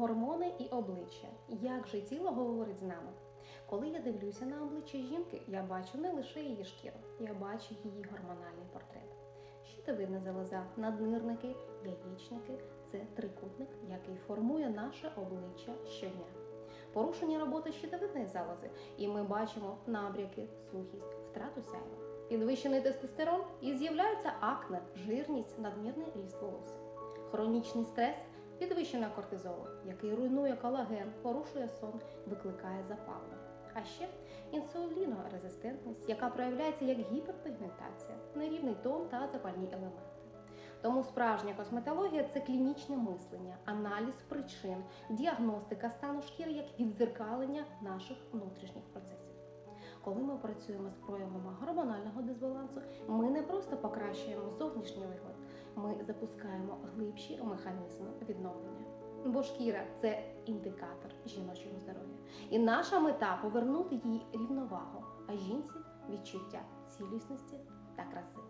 гормони і обличчя. Як же тіло говорить з нами? Коли я дивлюся на обличчя жінки, я бачу не лише її шкіру, я бачу її гормональний портрет. Щитовидна залоза, наднирники, яєчники це трикутник, який формує наше обличчя щодня. Порушення роботи щитовидної залози, і ми бачимо набряки, сухість, втрату сяйва. Підвищений тестостерон і з'являються акне, жирність, надмірний ріст волосся. Хронічний стрес, підвищена кортизолу, який руйнує колаген, порушує сон, викликає запалення. А ще інсулінорезистентність, яка проявляється як гіперпігментація, нерівний тон та запальні елементи. Тому справжня косметологія це клінічне мислення, аналіз причин, діагностика стану шкіри як відзеркалення наших внутрішніх процесів. Коли ми працюємо з проявами гормонального дисбалансу, ми не просто покращуємо зовнішній вигляд, ми запускаємо глибші механізми відновлення. Бо шкіра це індикатор жіночого здоров'я. І наша мета повернути їй рівновагу, а жінці відчуття цілісності та краси.